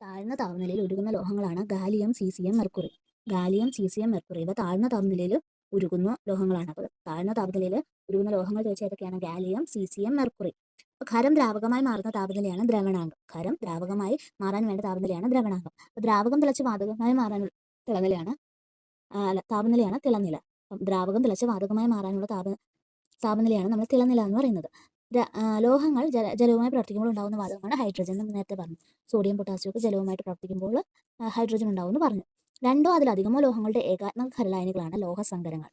താഴ്ന്ന താപനിലയിൽ ഉരുകുന്ന ലോഹങ്ങളാണ് gallium C C M mercury. Gallium C C M mercury ഇവ താഴ്ന്ന താപനിലയിൽ ഉരുകുന്ന ലോഹങ്ങളാണ്. അപ്പോൾ താഴ്ന്ന താപനിലയിൽ ഉരുകുന്ന ലോഹങ്ങൾ ചോദിച്ചാൽ ഏതൊക്കെയാണ്? Gallium C C M mercury ഖരം ദ്രാവകമായി മാറുന്ന താപനിലയാണ് ദ്രവണാംഗം. ഖരം ദ്രാവകമായി മാറാൻ വേണ്ട താപനിലയാണ് ദ്രവണാംഗം. അപ്പോൾ ദ്രാവകം തിളച്ച് വാതകമായി മാറാനുള്ള തിളനിലയാണ് അല്ല താപനിലയാണ് തിളനില. ദ്രാവകം തിളച്ച് വാതകമായി മാറാനുള്ള താപ താപനിലയാണ് നമ്മൾ തിളനില എന്ന് പറയുന്നത്. ലോഹങ്ങൾ ജല ജലവുമായി പ്രവർത്തിക്കുമ്പോൾ ഉണ്ടാകുന്ന വാതകമാണ് ഹൈഡ്രജൻ എന്ന് നേരത്തെ പറഞ്ഞു. സോഡിയം പൊട്ടാസ്യം ഒക്കെ ജലവുമായിട്ട് പ്രവർത്തിക്കുമ്പോൾ ഹൈഡ്രജൻ ഉണ്ടാവുമെന്ന് പറഞ്ഞു. രണ്ടോ അതിലധികമോ ലോഹങ്ങളുടെ ഏകാത്മക ഖരലായനികളാണ് ലോഹസങ്കരങ്ങൾ.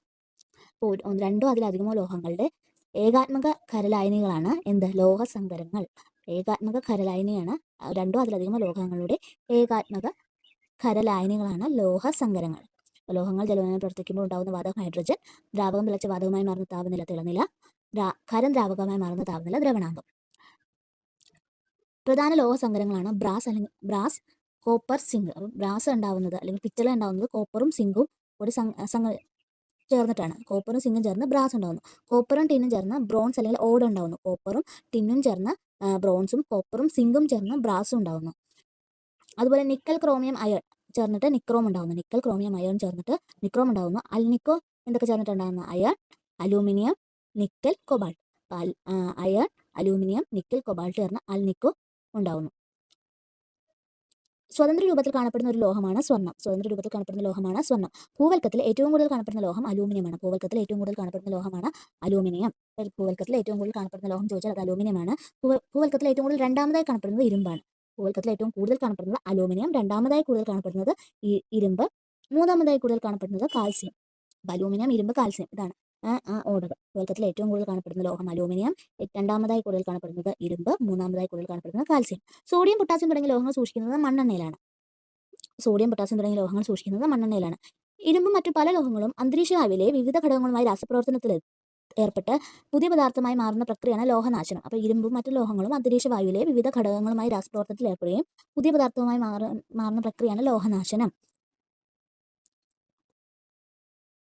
അപ്പോൾ രണ്ടോ അതിലധികമോ ലോഹങ്ങളുടെ ഏകാത്മക ഖരലായനികളാണ് എന്ത്? ലോഹസങ്കരങ്ങൾ. ഏകാത്മക ഖരലായനിയാണ് രണ്ടോ അതിലധികമോ ലോഹങ്ങളുടെ ഏകാത്മക ഖരലായനികളാണ് ലോഹസങ്കരങ്ങൾ. ലോഹങ്ങൾ ജലവുമായി പ്രവർത്തിക്കുമ്പോൾ ഉണ്ടാകുന്ന വാതകം ഹൈഡ്രജൻ. ദ്രാവകം തിളച്ച വാതകമായി മാറുന്ന താപനില തിളനില ഖരം ദ്രാവകമായി മാറുന്ന താപനില ദ്രവണാങ്കം. പ്രധാന ലോഹ ലോഹസങ്കരങ്ങളാണ് ബ്രാസ് അല്ലെങ്കിൽ ബ്രാസ് കോപ്പർ സിങ്ക്. ബ്രാസ് ഉണ്ടാവുന്നത് അല്ലെങ്കിൽ പിത്തള ഉണ്ടാവുന്നത് കോപ്പറും സിങ്കും കൂടി ചേർന്നിട്ടാണ്. കോപ്പറും സിങ്ങും ചേർന്ന് ബ്രാസ് ഉണ്ടാവുന്നു. കോപ്പറും ടിന്നും ചേർന്ന് ബ്രോൺസ് അല്ലെങ്കിൽ ഓട് ഉണ്ടാവുന്നു. കോപ്പറും ടിന്നും ചേർന്ന് ബ്രോൺസും കോപ്പറും സിങ്കും ചേർന്ന് ബ്രാസും ഉണ്ടാവുന്നു. അതുപോലെ നിക്കൽ ക്രോമിയം അയൺ ചേർന്നിട്ട് നിക്രോം ഉണ്ടാവുന്നു. നിക്കൽ ക്രോമിയം അയൺ ചേർന്നിട്ട് നിക്രോം ഉണ്ടാവുന്നു. അൽനിക്കോ എന്തൊക്കെ ചേർന്നിട്ടുണ്ടാകുന്ന iron aluminium nickel cobalt iron aluminium nickel cobalt ചേർന്ന അൽനിക്കോ ഉണ്ടാവുന്നു. സ്വതന്ത്ര രൂപത്തിൽ കാണപ്പെടുന്ന ഒരു ലോഹമാണ് സ്വർണം. സ്വതന്ത്ര രൂപത്തിൽ കാണപ്പെടുന്ന ലോഹമാണ് സ്വർണം. പൂവൽക്കത്തിൽ ഏറ്റവും കൂടുതൽ കാണപ്പെടുന്ന ലോഹം അലൂമിനിയമാണ്. പൂവൽക്കത്തിൽ ഏറ്റവും കൂടുതൽ കാണപ്പെടുന്ന ലോഹമാണ് അലൂമിനിയം. പൂവൽക്കത്തിൽ ഏറ്റവും കൂടുതൽ കാണപ്പെടുന്ന ലോഹം ചോദിച്ചാൽ അത് അലൂമിനിയമാണ്. പൂവൽക്കത്തിൽ ഏറ്റവും കൂടുതൽ രണ്ടാമതായി കാണപ്പെടുന്നത് ഇരുമ്പാണ്. പൂവൽക്കത്തിൽ ഏറ്റവും കൂടുതൽ കാണപ്പെടുന്നത് അലൂമിനിയം. രണ്ടാമതായി കൂടുതൽ കാണപ്പെടുന്നത് ഇരുമ്പ്. മൂന്നാമതായി കൂടുതൽ കാണപ്പെടുന്നത് കാൽസ്യം. അലൂമിനിയം ഇരുമ്പ് കാൽസ്യം ഇതാണ്. ആ ഓർഡർ ഭൂവൽക്കത്തിൽ ഏറ്റവും കൂടുതൽ കാണപ്പെടുന്ന ലോഹം അലൂമിനിയം രണ്ടാമതായി കൂടുതൽ കാണപ്പെടുന്നത് ഇരുമ്പ് മൂന്നാമതായി കൂടുതൽ കാണപ്പെടുന്നത് കാൽസ്യം. സോഡിയം പൊട്ടാസ്യം തുടങ്ങിയ ലോഹങ്ങൾ സൂക്ഷിക്കുന്നത് മണ്ണെണ്ണയിലാണ്. സോഡിയം പൊട്ടാസ്യം തുടങ്ങിയ ലോഹങ്ങൾ സൂക്ഷിക്കുന്നത് മണ്ണെണ്ണയിലാണ്. ഇരുമ്പും മറ്റു പല ലോഹങ്ങളും അന്തരീക്ഷ വായുവിലെ വിവിധ ഘടകങ്ങളുമായി രാസപ്രവർത്തനത്തിൽ ഏർപ്പെട്ട് പുതിയ പദാർത്ഥമായി മാറുന്ന പ്രക്രിയയാണ് ലോഹനാശനം. അപ്പോൾ ഇരുമ്പും മറ്റു ലോഹങ്ങളും അന്തരീക്ഷ വായുവിലെ വിവിധ ഘടകങ്ങളുമായി രാസപ്രവർത്തനത്തിൽ ഏർപ്പെടുകയും പുതിയ പദാർത്ഥവുമായി മാറുന്ന പ്രക്രിയയാണ് ലോഹനാശനം.